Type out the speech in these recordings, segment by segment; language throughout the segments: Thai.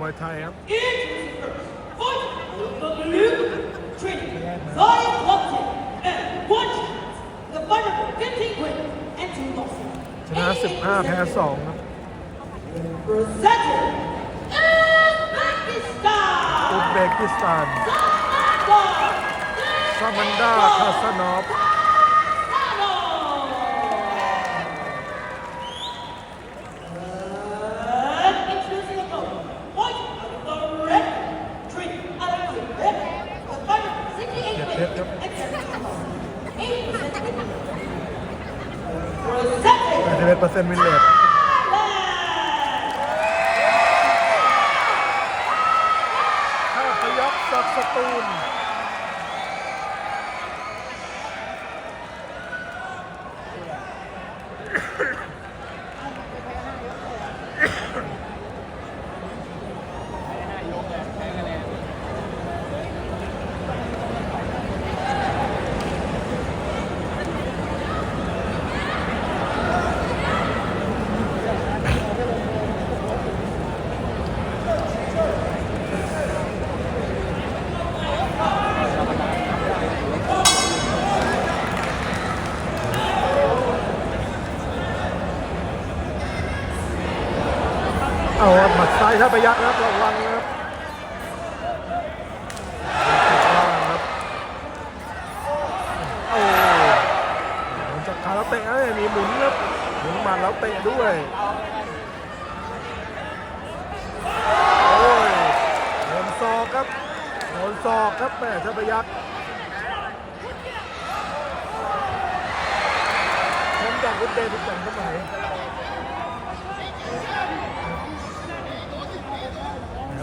มวยไทยครับ The blue training Zion Watson and one the fighter for 15 wins and two losses. ชนะ15 แพ้2ครับ Presented Uzbekistan. อุซเบกิสถาน Samanda ซามันดาคาสนอฟ Presented 81เปอร์เซ็นต์วินเลตข้าพยักศักดิ์สตูล เอาหมัดซ้ายท่าพยักนะครับระวังนะครับครับโอ้หลังจากขาแล้วเตะนะมีหมุนครับหมุนมาแล้วเตะด้วยโอ้ยโดนศอกครับโดนศอกครับแม่ท่าพยักแชมจากอุซเบกิสถานสมัย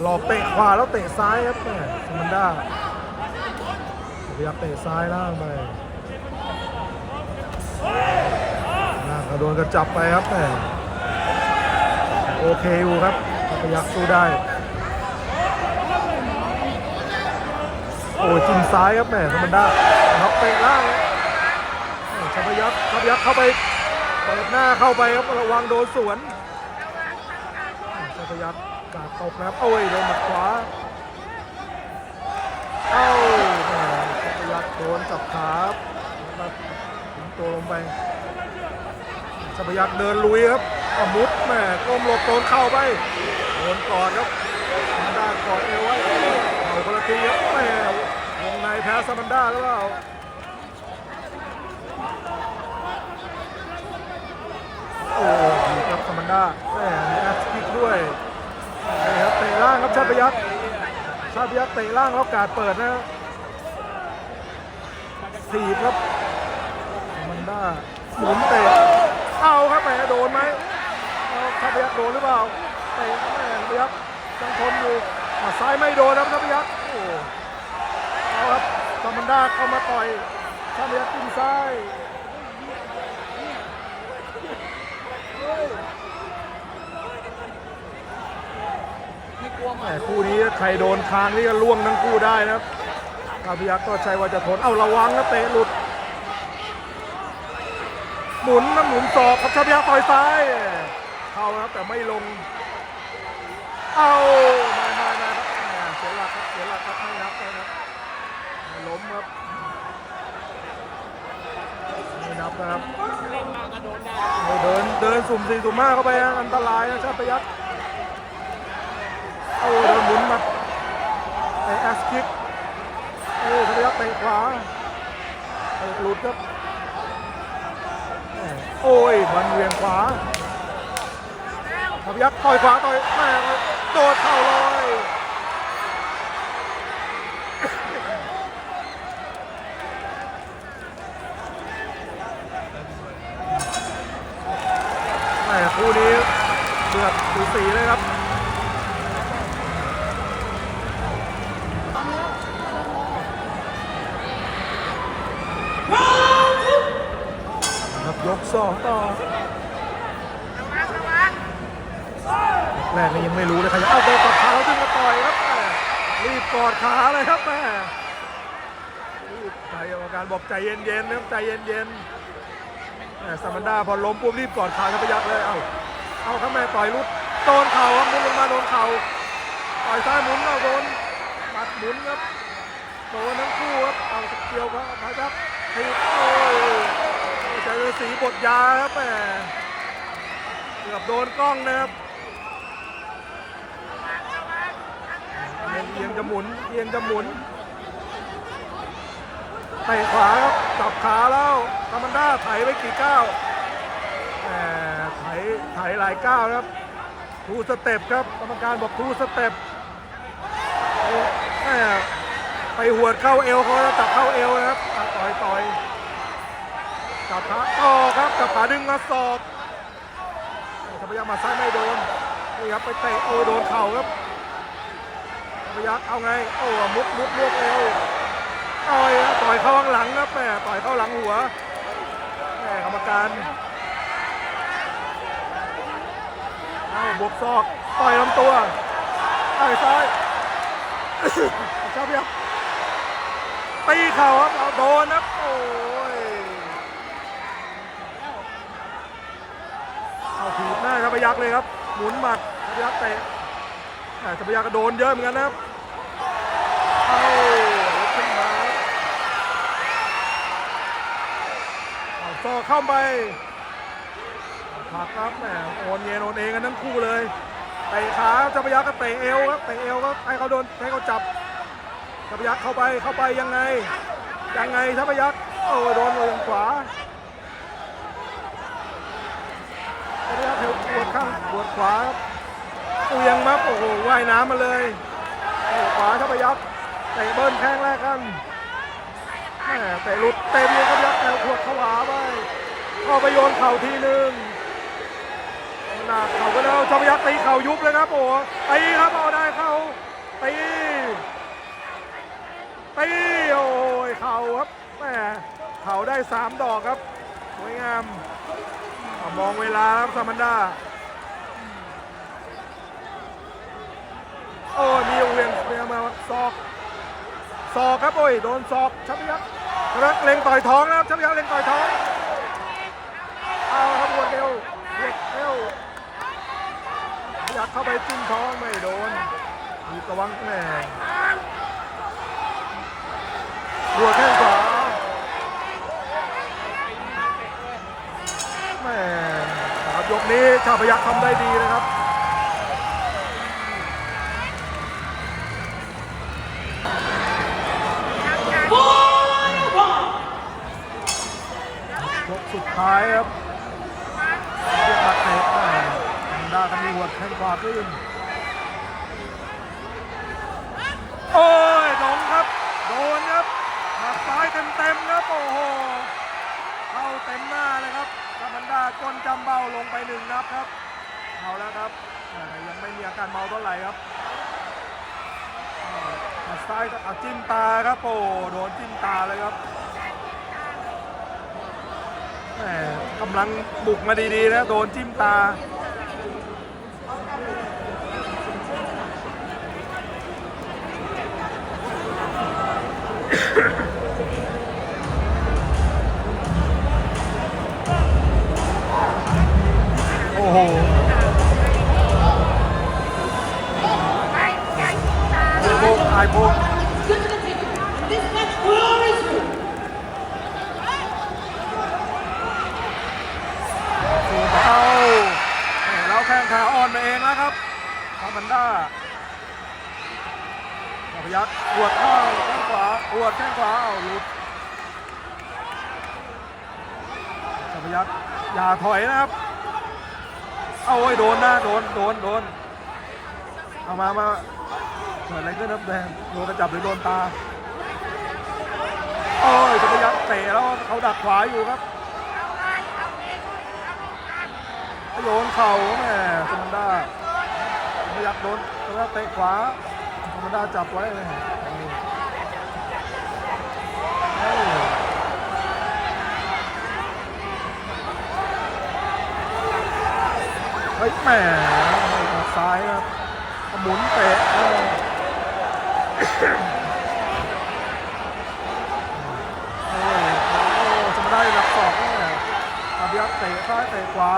หลอกเตะขวาแล้วเตะซ้ายครับแม่สมันด้าพยายามเตะซ้ายล่างไปล่างก็โดนกระจับไปครับแม่โอเคอยู่ครับพยักสู้ได้ โอ้ยจิ้มซ้ายครับแม่สมันด้าล็อกเตะล่างชาพยักชาพยักเข้าไปเปิดหน้าเข้าไปครับระวังโดนสวนชาพยัก กาดตกนะครับโอ้ยโดนหมัดขวาเอ้าแม่ชาพยักโดนจับขาแล้วถึงตัวลงไปชาพยักเดินลุยครับก็มุดแม่ก้มหลบโดนเข้าไปโดนกอดครับซามันด้ากอดเอวไว้เอาคนละทีครับแม่วงในแพ้ซามันด้าหรือเปล่าโอ้ดีครับคอมมานด้าแม่มีแอสคิกด้วยางครับชาติพยักษ์ชาติพยักษ์เตะล่างแล้วการเปิดนะสีบครับมมานด้าหมุนเตะเอาครับแหมโดนไหมชาติพยักษ์โดนหรือเปล่าเตะแหมพยักษ์ยังทนอยู่อะซ้ายไม่โดนครับชาติพยักษ์โอ้เอาครับคอมมานด้าเข้ามาต่อยชาติพยักษ์จิ้มซ้าย แหมคู่นี้ใครโดนคางนี่ก็ล่วงทั้งคู่ได้นะครับอาพยักษ์ก็ใช้ว่าจะทน เอาระวังนะเตะหลุด หมุนนะหมุนศอกครับชาพยักษ์ต่อยซ้าย เข้านะครับแต่ไม่ลง เอาไม่ไม่ไม่ครับแหมเสียหลักครับเสียหลักครับไม่นับไม่นับไม่ล้มครับไม่นับนะครับเอาเดินเดินสุ่มสี่สุ่มห้าเข้าไปนะอันตรายนะชาพยักษ์ โอ้โดนหมุนมาไอแอสคิกโอ้พยักเตะขวาหลุดครับโอ้ยมันเวียงขวาพยักต่อยขวาต่อยแม่โดดเข่าลอยแม่คู่นี้เดือดสูสีเลยครับ ครับยก สองต่อแรกนี่ยังไม่รู้เลยใครจะเอาไปกอดขาแล้วดึงมาต่อยครับแม่รีบกอดขาเลยครับแม่ใจกรรมการบอกใจเย็นๆนะครับใจเย็นๆแม่สามันดาพอล้มปุ๊บรีบกอดขาทัพยักเลยเอาเอาครับแม่ต่อยรุดโดนเข่าครับมุดลงมาโดนเข่าต่อยซ้ายหมุนเอาโดนหมัดหมุนครับโดนทั้งคู่ครับเอาเกี่ยวครับพยักทีบโอ้ ยใจฤาษีบทยาครับแหมเกือบโดนกล้องนะครับเอียงจะหมุนเอียงจะหมุนเตะขวาครับจับขาแล้วคามันด้าไถไปกี่ก้าวแหมไถไถหลายก้าวครับทูสเต็ปครับกรรมการบอกทูสเต็ปโอ้แม่ไปหัวเข้าเอวเขาแล้วจับเข้าเอวนะครับต่อยต่อย จับขาต่อครับจับขาดึงมาศอกจะพยายามมาซ้ายไม่โดนนี่ครับไปเตะโอ้โดนเข่าครับพยักษ์เอาไงโอ้มุดมุดรวบเอวต่อยต่อยเข้าข้างหลังครับแม่ต่อยเข้าหลังหัวแม่กรรมการเอาบวกศอกต่อยลำตัวต่อยซ้ายชอบยังตีเข่าครับเอาโดนครับโอ้ยเอาถีบหน้าทัพ ยักษ์เลยครับ หมุนหมัดทัพยักษ์เตะอ่าทัพยักษ์ก็โดนเยอะเหมือนกันนะครับเอาลุกขึ้นมาเอาซอกเข้าไปผักครับแหมโอนเยนโอนเองกันทั้งคู่เลยเตะขาเจ้าพยักก็เตะเอวครับเตะเอวก็ให้เขาโดนให้เขาจับเจ้าพยักเข้าไปเข้าไปยังไงยังไงเจ้าพยักโอ้โดนมือขวาเจ้าพยัก เทวปวดข้างปวดขวาครับเอียงมับโอ้โหว่ายน้ำมาเลยเตะขวาเจ้าพยักเตะเบิ้ลแข้งแรกกันแหมเตะหลุดเตะเดียวเจ้าพยักแนวขวดเข้าไปเข้าไปโยนเข่าทีหนึ่งหนักเข่าก็แล้วชอพยักตีเข่ายุบเลยครับโอ้ตีครับเอาได้เข่าตีตีโอ้ยเข่าครับแหมเข่าได้สามดอกครับสวยงาม มองเวลาครับซามันดาโอ้มีเวียงเวียงมาศอกศอกครับโอ้ยโดนศอกชัพยักษ์ชัพยักเล็งต่อยท้องนะครับชัพยักษ์เล็งต่อยท้องเอาครับวดเร็วบวดเร็วอยากเข้าไปจิ้มท้องไม่โดนมีกระวังแม่หัวแข้งขวาแม่ครับยก นี้ชาพยักทำได้ดีนะครับยกสุดท้ายครับเรียกมาเตะแม่างด้านมีหัวแข้งขวาขึ้นโอ้ยโดนครับ โดนครับหมัดซ้ายเต็มๆครับ โอ้โห เข้าเต็มหน้าเลยครับ ครับพันดาก้นจำเบ้าลงไปหนึ่งนับครับเอาแล้วครับแต่ยังไม่มีอาการเมาเท่าไหร่ครับหมัดซ้ายก็เอาจิ้มตาครับโอ้โดนจิ้มตาเลยครับแหมกำลังบุกมาดีๆนะโดนจิ้มตา อ้โหไอโบกไอโบก Good to continue. This next round is you. สูดเอาแหมเราแข้งขาอ่อนมาเองแล้วครับคามันด้าพยักปวดเข้าแข้งขวาปวดแข้งขวาเอาหลุดจัพยักอย่าถอยนะครับ เอาไว้ยโดนนะโดนโดนโดนเอามามาเกิดอะไรขึ้นครับแดงโดนกระจับหรือโดนตาโอ้ยจัพยักเตะแล้วเขาดักขวาอยู่ครับโยนเข่าแม่ธรรมดาไม่อยากโดนธรรมดาเตะขวาธรรมดาจับไว้เลย ฮ้ยแหมซ้ายครับหมุนเตะโอ้จะไม่ได้รับสอกแน่ยอาเบียเตะซ้ายเตะขวา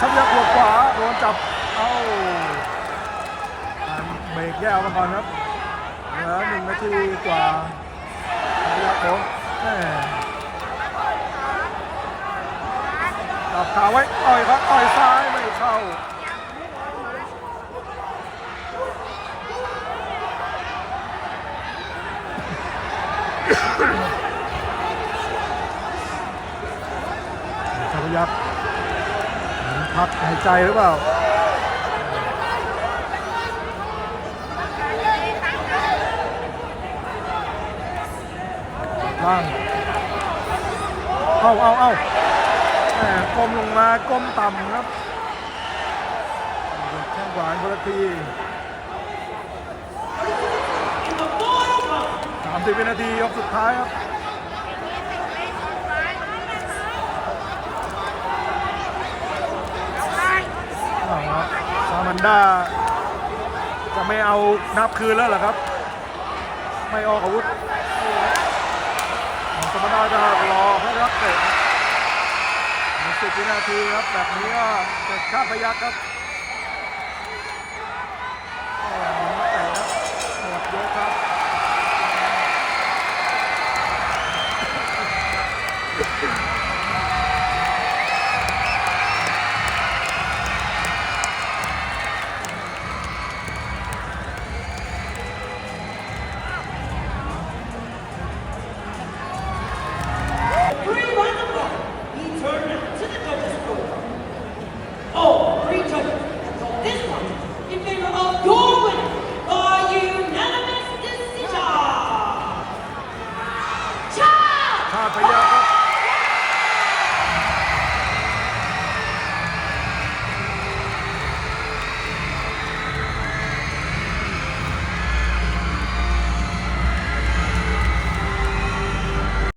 ชักยักหัวขวาโดนจับ เอ้าเบรกแย่กันก่อนครับ อหนึ่งนาทีกว่าชักยักโดนแม่จับขาไว้ต่อยครับต่อยซ้ายไม่เข้าชักยักพักหายใจหรือเปล่า ล่างเอาเอาเอาแหมก้มลงมาก้มต่ำครับแข้งหวานคนละทีสามสิบวินาทียกสุดท้ายครับเอาละซามันดาจะไม่เอานับคืนแล้วเหรอครับ ไม่ออกอาวุธ มามันด้จะรอให้รับเตะสิบวินาทีครับแบบนี้ก็เกิดข้าพยักครับ